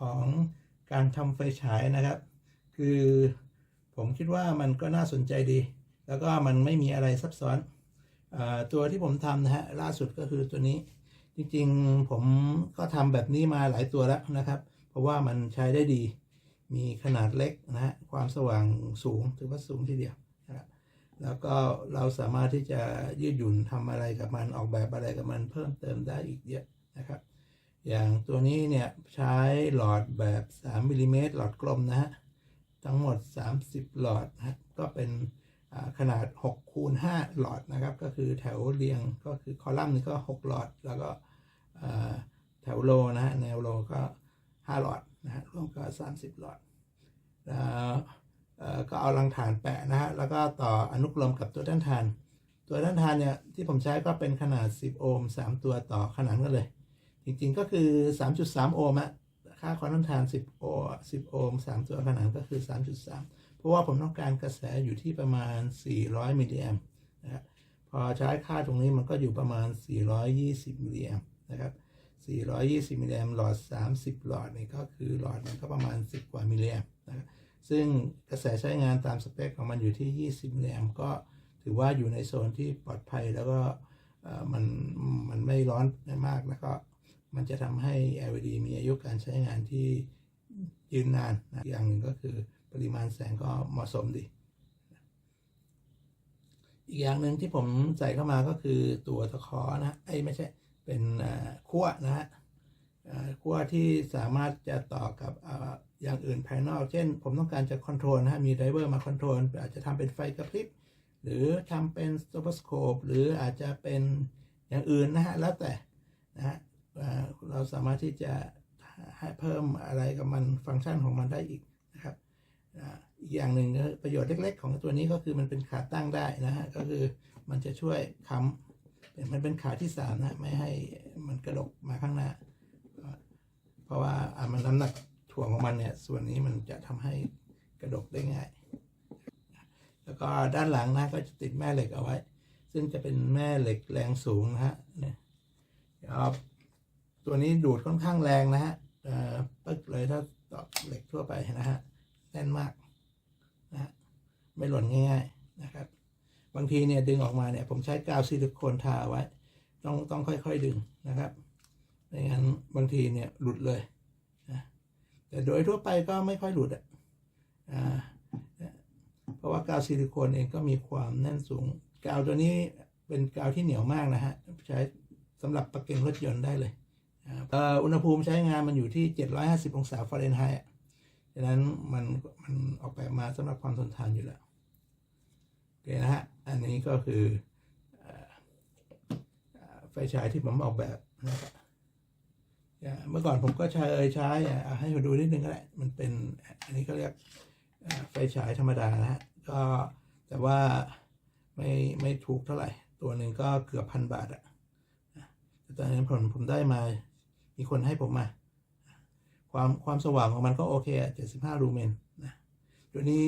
ของการทำไฟฉายนะครับ คือผมคิดว่ามันก็น่าสนใจดี แล้วก็มันไม่มีอะไรซับซ้อนอตัวที่ผมทำนะฮะล่าสุดก็คือตัวนี้ จริงๆผมก็ทำแบบนี้มาหลายตัวแล้วนะครับ เพราะว่ามันใช้ได้ดี มีขนาดเล็กนะฮะความสว่างสูงถือว่าสูงทีเดียวนะครับแล้วก็เราสามารถที่จะยืดหยุ่นทำอะไรกับมันออกแบบอะไรกับมันเพิ่มเติมได้อีกเยอะนะครับ อย่างตัวนี้เนี่ยใช้หลอดแบบ3มิลลิเมตรหลอดกลมนะฮะทั้งหมด 30 หลอดนะฮะก็เป็นขนาด6คูณ5หลอดนะครับ ก็คือแถวเรียงก็คือคอลัมน์นึงก็ 6 หลอด แล้วก็แถวโลนะฮะแนวโลก็ 5 หลอดนะฮะรวมก็ 30 หลอดแล้วก็เอารังฐานแปะนะฮะแล้วก็ต่ออนุกรมกับตัวด้านทาน ตัวด้านทานเนี่ยที่ผมใช้ก็เป็นขนาด 10 โอห์ม3 ตัวต่อขนานกันเลย จริงๆก็คือ 3.3 โอห์มอะค่าความต้านทาน 10 โอ10 โอห์ม3 ตัวขนานก็คือ 3.3 เพราะว่าผมต้องการกระแสอยู่ที่ประมาณ 400 มิลลิแอมนะครับพอใช้ค่าตรงนี้มันก็อยู่ประมาณ 420 มิลลิแอมนะครับ 420 มิลลิแอมหลอด 30 หลอดนี่ก็คือหลอดมันก็ประมาณ 10 กว่ามิลลิแอมนะครับซึ่งกระแสใช้งานตามสเปคของมันอยู่ที่ 20 มิลลิแอมก็ถือว่าอยู่ในโซนที่ปลอดภัยแล้วก็มันมันไม่ร้อนมากแล้วก็ มันจะทำให้ LED มีอายุการใช้งานที่ยืนนานนะอย่างหนึ่งก็คือปริมาณแสงก็เหมาะสมดี อีกอย่างหนึ่งที่ผมใส่เข้ามาก็คือตัวตะขอนะไอ้ไม่ใช่เป็นขั้วนะฮะขั้วที่สามารถจะต่อกับออย่างอื่นภายนอก เช่น ผมต้องการจะคอนโทรลนะมีไดเวอร์มาคอนโทรลอาจจะทำเป็นไฟกระพริบหรือทำเป็นสโตปสโคปหรืออาจจะเป็นอย่างอื่นนะฮะแล้วแต่นะฮะ เราสามารถที่จะให้เพิ่มอะไรกับมันฟังก์ชันของมันได้อีกนะครับอีกอย่างหนึ่งประโยชน์เล็ก ๆ ของตัวนี้ก็คือมันเป็นขาตั้งได้นะฮะก็คือมันจะช่วยค้ำมันเป็นขาที่สามนะไม่ให้มันกระดกมาข้างหน้า เพราะว่าอ่ามันน้ำหนักถ่วงของมันเนี่ยส่วนนี้มันจะทำให้กระดกได้ง่าย แล้วก็ด้านหลังนะก็จะติดแม่เหล็กเอาไว้ ซึ่งจะเป็นแม่เหล็กแรงสูงนะฮะเนี่ยครับ ตัวนี้ดูดค่อนข้างแรงนะฮะเอ่อปึ๊กเลยถ้าตอกเหล็กทั่วไปนะฮะแน่นมากนะฮะไม่หล่นง่าย ๆนะครับ บางทีเนี่ยดึงออกมาเนี่ย ผมใช้กาวซิลิโคนทาไว้ ต้องต้องค่อยๆดึงนะครับไม่งั้นบางทีเนี่ยหลุดเลยนะแต่โดยทั่วไปก็ไม่ค่อยหลุดอะอ่าเพราะว่ากาวซิลิโคนเองก็มีความแน่นสูง กาวตัวนี้เป็นกาวที่เหนียวมากนะฮะใช้สำหรับประเก็นรถยนต์ได้เลย อุณหภูมิใช้งานมันอยู่ที่ 750 องศาฟาเรนไฮต์ฉะนั้นมันมันออกแบบมาสำหรับความทนทานอยู่แล้วโอเคนะฮะ อันนี้ก็คือไฟฉายที่ผมออกแบบนะครับเมื่อก่อนผมก็ใช้เอยใช้อะเอาให้ดูนิดนึงก็ได้มันเป็นอันนี้ก็เรียกไฟฉายธรรมดานะฮะก็แต่ว่าไม่ไม่ถูกเท่าไหร่ ตัวหนึ่งก็เกือบพันบาทอะแต่ตอนนั้นผมผมได้มา มีคนให้ผมมาความความสว่างของมันก็โอเคอะ75ลูเมนนะตัวนี้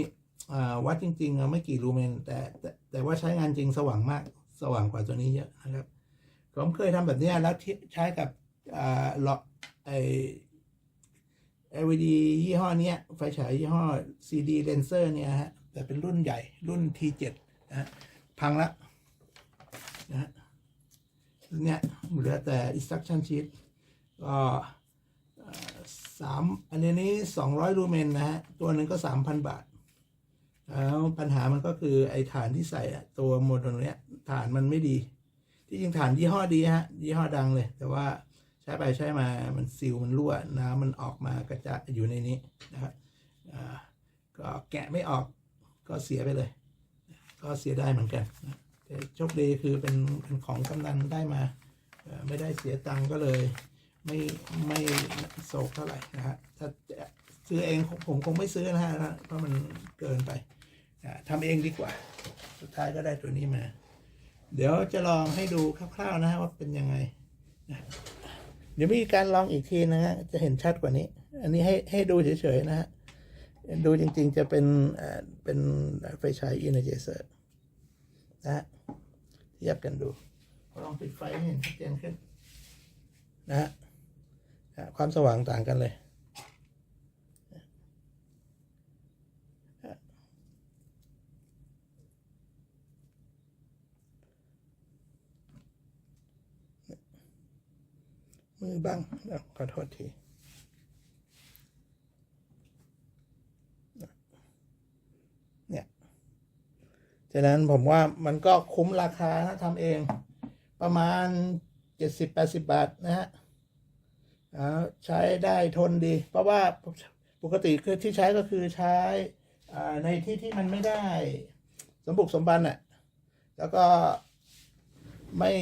วัดจริงๆไม่กี่ลูเมนแต่แต่แต่ว่าใช้งานจริงสว่างมากสว่างกว่าตัวนี้เยอะนะครับ ผมเคยทำแบบเนี้ยแล้วใช้กับหลอดไอ LED ยี่ห้อเนี้ยไฟฉายยี่ห้อ CD Lenser เนี่ยฮะแต่เป็นรุ่นใหญ่รุ่น T7 นะฮะพังละนะฮะเนี้ยเหลือแต่ instruction sheet ก็สามอันนี้สองร้อยลูเมนนะฮะ ตัวหนึ่งก็สามพันบาท แล้วปัญหามันก็คือไอ้ฐานที่ใส่อะตัวโมดลเนี้ยฐานมันไม่ดี ที่จริงฐานยี่ห้อดีฮะ ยี่ห้อดังเลย แต่ว่าใช้ไปใช้มา มันซิลมันรั่วน้ำมันออกมากระจายอยู่ในนี้นะครับก็แกะไม่ออกก็เสียไปเลย ก็เสียได้เหมือนกันนะแต่โชคดีคือเป็นเป็นของกำนันได้มา ไม่ได้เสียตังค์ก็เลย ไม่ไม่โศกเท่าไหร่นะฮะถ้าซื้อเองผมคงไม่ซื้อนะฮะเพราะมันเกินไปทำเองดีกว่า สุดท้ายก็ได้ตัวนี้มา เดี๋ยวจะลองให้ดูคร่าวๆนะฮะว่าเป็นยังไงนะเดี๋ยวมีการลองอีกทีนะฮะจะเห็นชัดกว่านี้ อันนี้ให้ให้ดูเฉยๆนะฮะดูจริงๆจะเป็นเป็นไฟฉายอินเจเซอร์นะฮะเทียบกันดูลองปิดไฟให้เห็นชัดเจนขึ้นนะฮะ ความสว่างต่างกันเลย มือบ้างขอโทษทีเนี่ยฉะนั้นผมว่ามันก็คุ้มราคานะทำเองประมาณเจ็ดสิบแปดสิบบาทนะฮะ ใช้ได้ทนดี เพราะว่าปกติคือที่ใช้ก็คือใช้ในที่ที่มันไม่ได้สมบุกสมบันอะ่ะแล้วก็ไม่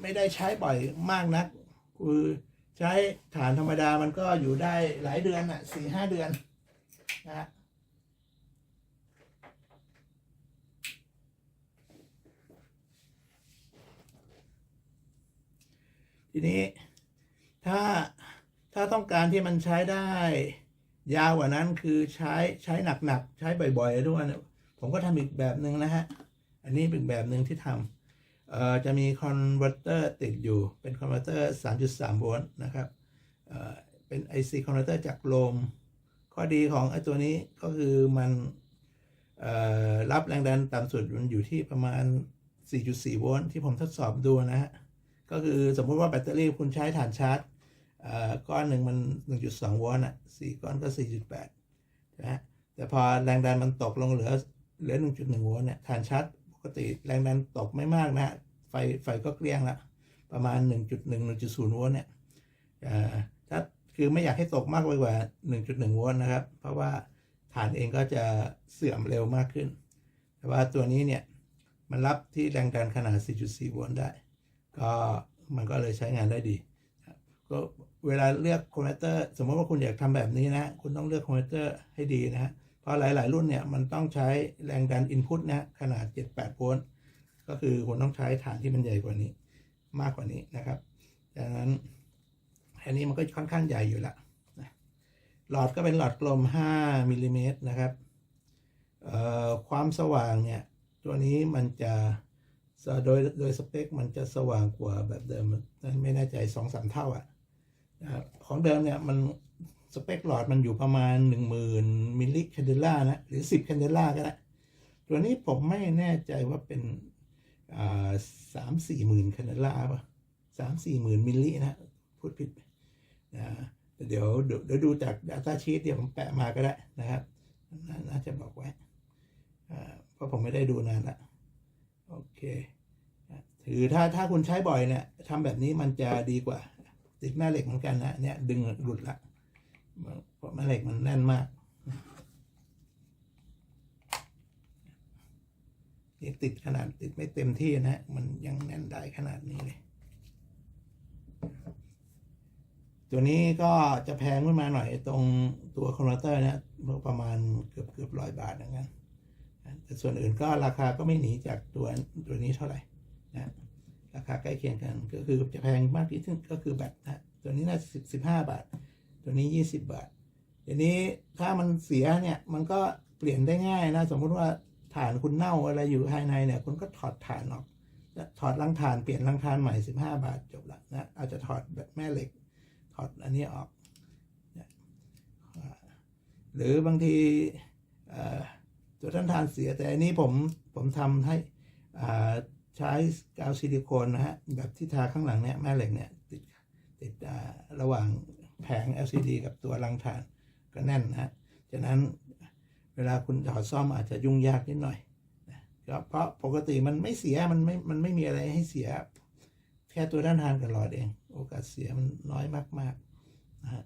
ไม่ได้ใช้บ่อยมากนัก คือใช้ฐานธรรมดามันก็อยู่ได้หลายเดือนอะสี่ห้าเดือนนะฮะทีนี้ ถ้าถ้าต้องการที่มันใช้ได้ ยาวกว่านั้นคือใช้ใช้หนักๆ ใช้บ่อยๆทุกวันผมก็ทำอีกแบบหนึ่งนะฮะ อันนี้เป็นแบบหนึ่งที่ทำเอ่อจะมีคอนเวอร์เตอร์ติดอยู่เป็นคอนเวอร์เตอร์ 3.3 โวลต์นะครับเอ่อเป็น IC คอนเวอร์เตอร์จากโลม ข้อดีของไอ้ตัวนี้ก็คือมันรับแรงดันต่ำสุดมันอยู่ที่ประมาณ 4.4 โวลต์ที่ผมทดสอบดูนะฮะ ก็คือสมมุติว่าแบตเตอรี่คุณใช้ฐานชาร์จ ก้อนหนึ่งมัน 1.2 โวลต์อะสี่ก้อนก็ 4.8นะฮะแต่พอแรงดันมันตกลงเหลือเหลือ 1.1 โวลต์เนี่ยฐานชาร์จปกติแรงดันตกไม่มากนะฮะไฟไฟก็เกลี้ยงละประมาณ 1.1 1.0 โวลต์เนี่ยอ่อถ้าคือไม่อยากให้ตกมากไปกว่า 1.1 โวลต์นะครับ เพราะว่าฐานเองก็จะเสื่อมเร็วมากขึ้น แต่ว่าตัวนี้เนี่ย มันรับที่แรงดันขนาด 4.4 โวลต์ได้ ก็มันก็เลยใช้งานได้ดีก็ เวลาเลือกคอนเวอร์เตอร์สมมติว่าคุณอยากทำแบบนี้นะ คุณต้องเลือกคอนเวอร์เตอร์ให้ดีนะฮะเพราะหลาย ๆ รุ่นเนี่ยมันต้องใช้แรงดันอินพุตนะขนาด 7-8โวลต์ก็คือคุณต้องใช้ฐานที่มันใหญ่กว่านี้ มากกว่านี้นะครับดังนั้นอันนี้มันก็ค่อนข้างใหญ่อยู่ละหลอดก็เป็นหลอดกลม 5มิลลิเมตรนะครับความสว่างเนี่ย ตัวนี้มันจะโดยโดยสเปค มันจะสว่างกว่าแบบเดิม ไม่แน่ใจสองสามเท่าอะนะ ของเดิมเนี่ยมันสเปคหลอดมันอยู่ประมาณ 10,000มิลลิแคนเดล่านะ หรือ 10แคนเดล่าก็ได้ตัวนี้ผมไม่แน่ใจว่าเป็นสามสี่หมื่นแคนเดล่าป่ะสามสี่หมื่นมิลลินะ พูดผิดนะเดี๋ยวเดี๋ยวดูจาก Data Sheet เดี๋ยวผมแปะมาก็ได้นะครับนน่าจะบอกไว้อ่าเพราะผมไม่ได้ดูนานละโอเคถือถ้าถ้าคุณใช้บ่อยเนี่ยทำแบบนี้มันจะดีกว่า ติดแม่เหล็กเหมือนกันนะเนี่ยดึงหลุดละเพราะแม่เหล็กมันแน่นมากนี่ติดขนาดติดไม่เต็มที่นะ มันยังแน่นได้ขนาดนี้เลย ตัวนี้ก็จะแพงขึ้นมาหน่อยตรงตัวคอนเวเตอร์นะประมาณเกือบเกือบร้อยบาทอย่างนั้นแต่ส่วนอื่นก็ราคาก็ไม่หนีจากตัวตัวนี้เท่าไหร่นะ ราคาใกล้เคียงกัน ก็คือจะแพงมากที่สุดก็คือแบตนะตัวนี้น่าสิบสิบห้าบาท ตัวนี้ยี่สิบบาททีนี้ถ้ามันเสียเนี่ยมันก็เปลี่ยนได้ง่ายนะ สมมุติว่าฐานคุณเน่าอะไรอยู่ภายในเนี่ยคุณก็ถอดฐานออกถอดรังฐานเปลี่ยนรังฐานใหม่สิบห้าบาทจบละนะอาจจะถอดแบบแม่เหล็ก ถอดอันนี้ออก หรือบางทีตัวท่านทานเสียแต่อันนี้ผมผมทำให้อ่า ใช้กาวซิลิโคนนะฮะแบบที่ทาข้างหลังเนี่ยแม่เหล็กเนี่ยติดติดอ่าระหว่างแผง LCD กับตัวรังฐานก็แน่นนะฮะฉะนั้นเวลาคุณถอดซ่อมอาจจะยุ่งยากนิดหน่อยก็เพราะปกติมันไม่เสียมันไม่มันไม่มีอะไรให้เสีย แค่ตัวด้านทานกับหลอดเอง โอกาสเสียมันน้อยมากๆนะฮะ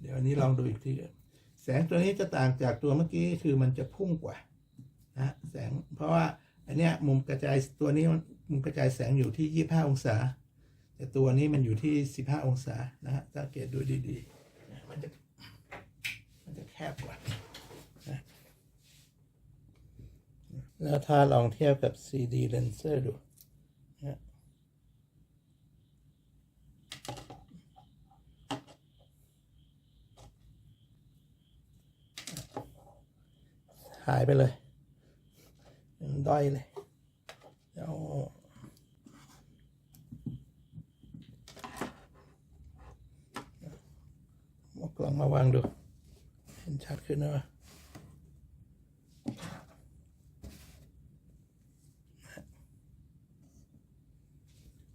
เดี๋ยวอันนี้ลองดูอีกทีแสงตัวนี้จะต่างจากตัวเมื่อกี้คือมันจะพุ่งกว่า นะแสงเพราะว่าอันเนี้ยมุมกระจายตัวนี้มันมุมกระจายแสงอยู่ที่ 25 องศา แต่ตัวนี้มันอยู่ที่ 15 องศานะฮะสังเกตดูดีๆมันจะมันจะแคบกว่านะแล้วถ้าลองเทียบกับ CD Lenser ดูนะหายไปเลย ด้อยเลยเดี๋ยวเากล้องมาวางดู เห็นชัดขึ้นนะ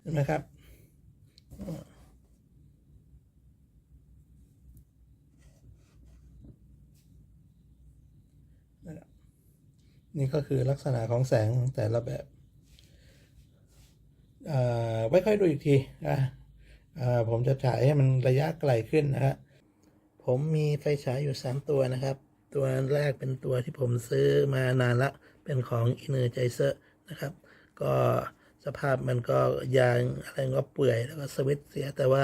เห็นไหมครับ นี่ก็คือลักษณะของแสงแต่ละแบบอ่าไว้ค่อยดูอีกทีนะผมจะฉายให้มันระยะไกลขึ้นนะฮะผมมีไฟฉายอยู่ 3 ตัวนะครับ ตัวแรกเป็นตัวที่ผมซื้อมานานละเป็นของ Energizer นะครับ ก็สภาพมันก็ยางอะไรก็เปื่อยแล้วก็สวิตช์เสียแต่ว่า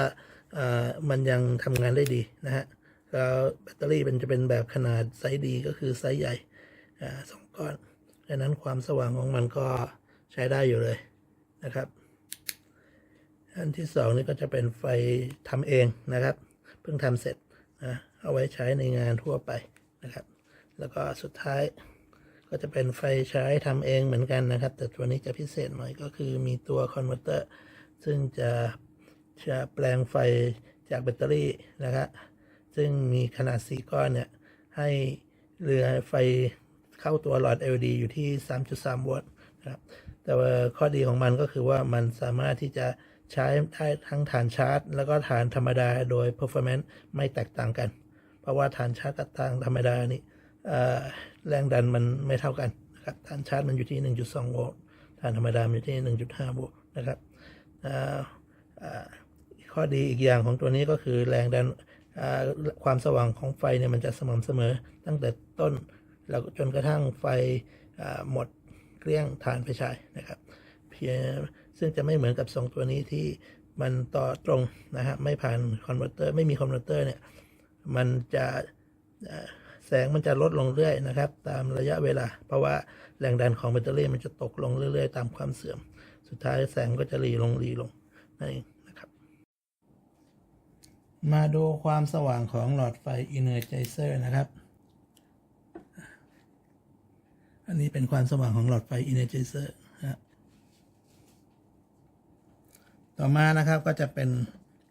มันยังทำงานได้ดีนะฮะแล้วแบตเตอรี่มันจะเป็นแบบขนาดไซส์ดีก็คือไซส์ใหญ่สองก้อน ดังนั้นความสว่างของมันก็ใช้ได้อยู่เลยนะครับ อันที่สองนี่ก็จะเป็นไฟทำเองนะครับ เพิ่งทำเสร็จนะเอาไว้ใช้ในงานทั่วไปนะครับ แล้วก็สุดท้ายก็จะเป็นไฟใช้ทำเองเหมือนกันนะครับ แต่ตัวนี้จะพิเศษหน่อยก็คือมีตัวคอนเวอร์เตอร์ซึ่งจะจะแปลงไฟจากแบตเตอรี่นะครับซึ่งมีขนาด 4 ก้อนเนี่ยให้เรือไฟ เข้าตัวหลอด LED อยู่ที่ 3.3โวลต์นะครับแต่ว่าข้อดีของมันก็คือว่ามันสามารถที่จะใช้ได้ทั้งฐานชาร์จ แล้วก็ฐานธรรมดาโดย performance ไม่แตกต่างกัน เพราะว่าฐานชาร์จกับฐานธรรมดานี่แรงดันมันไม่เท่ากันนะครับฐานชาร์จมันอยู่ที่ 1.2 โวลต์ฐานธรรมดามันอยู่ที่ 1.5 โวลต์นะครับข้อดีอีกอย่างของตัวนี้ก็คือแรงดันความสว่างของไฟเนี่ยมันจะสม่ำเสมอตั้งแต่ต้น แล้วจนกระทั่งไฟหมดเกลี้ยงฐานไฟฉายนะครับเพียงซึ่งจะไม่เหมือนกับสองตัวนี้ที่มันต่อตรงนะฮะไม่ผ่านคอนเวอร์เตอร์ไม่มีคอนเวอร์เตอร์เนี่ยมันจะแสงมันจะลดลงเรื่อยนะครับ ตามระยะเวลา เพราะว่าแรงดันของแบตเตอรี่มันจะตกลงเรื่อย ๆ ตามความเสื่อม สุดท้ายแสงก็จะรีลงรีลงนั่นเองนะครับ มาดูความสว่างของหลอดไฟ Energizer นะครับ อันนี้เป็นความสว่างของหลอดไฟ Energizer นะต่อมานะครับก็จะเป็น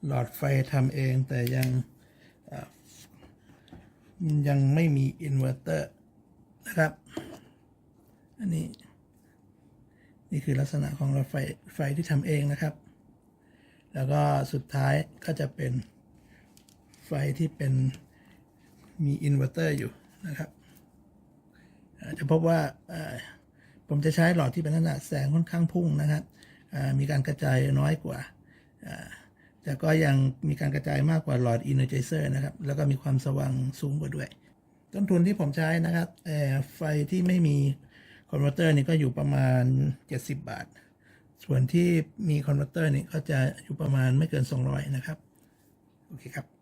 หลอดไฟทำเองแต่ยังยังไม่มีอินเวอร์เตอร์นะครับ อันนี้ นี่คือลักษณะของหลอดไฟไฟที่ทำเองนะครับ แล้วก็สุดท้ายก็จะเป็นไฟที่เป็นมีอินเวอร์เตอร์อยู่นะครับ จะพบว่าผมจะใช้หลอดที่เป็นขนาดแสงค่อนข้างพุ่งนะครับมีการกระจายน้อยกว่า แต่ก็ยังมีการกระจายมากกว่าหลอด Energizer นะครับ แล้วก็มีความสว่างสูงกว่าด้วย ต้นทุนที่ผมใช้นะครับเอ่อไฟที่ไม่มีคอนเวอร์เตอร์นี่ก็อยู่ประมาณ 70 บาท ส่วนที่มีคอนเวอร์เตอร์นี่ก็จะอยู่ประมาณไม่เกิน 200 นะครับ โอเคครับ